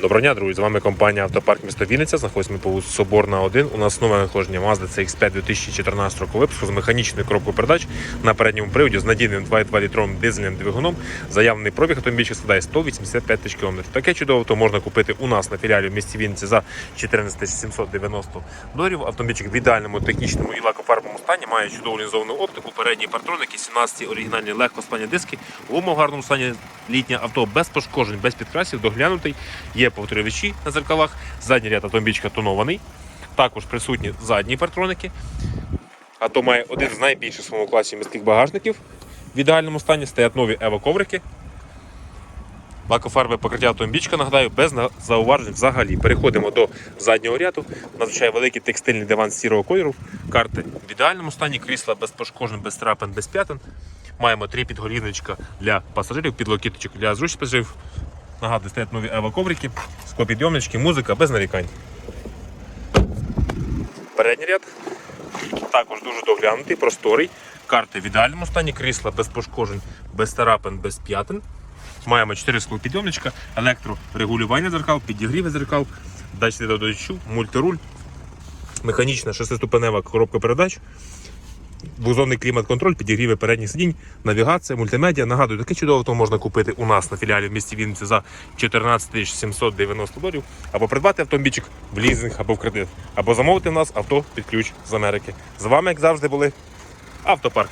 Доброго дня, друзі! З вами компанія Автопарк міста Вінниця. Знаходимося ми по вулиці Соборна 1. У нас нове надходження Mazda CX-5 2014 року випуску з механічною коробкою передач на передньому приводі з надійним 2,2 літровим дизельним двигуном. Заявлений пробіг автомобільчик складає 185 тисяч кілометрів. Таке чудово авто можна купити у нас на філіалі в місті Вінниці за 14 790 доларів. Автомобільчик в ідеальному технічному і лакофарбовому стані має чудову лінзовану оптику, передні партроники, 17 оригінальні легкосплавні диски, гума в гарному стані літнє авто без пошкоджень, без підкрасів, доглянутий. Є повторювачі на зеркалах, задній ряд автомобільчика тонований. Також присутні задні партроники. Авто має один з найбільших в своєму класі міських багажників. В ідеальному стані стоять нові ево-коврики. Лакофарбове покриття автомобільчика, нагадаю, без зауважень взагалі. Переходимо до заднього ряду. Надзвичайно великий текстильний диван сірого кольору. Карти в ідеальному стані, крісла без пошкоджень, без трапин, без п'ятин. Маємо три підголівничка для пасажирів, підлокіточок для зручних пасажирів. Нагадую, стоять нові ево-коврики, склопідйомнички, музика без нарікань. Передній ряд також дуже доглянутий, просторий. Карти в ідеальному стані, крісла без пошкоджень, без тарапин, без п'ятин. Маємо 4 склопідйомничка, електрорегулювання дзеркал, підігріви дзеркал, датчики до дощу, мультируль, механічна шестиступенева коробка передач, двозонний клімат-контроль, підігріви передніх сидінь, навігація, мультимедіа. Нагадую, таке чудове авто можна купити у нас на філіалі в місті Вінниці за 14 790 доларів, або придбати автомобільчик в лізинг або в кредит, або замовити в нас авто під ключ з Америки. З вами, як завжди, були Автопарк.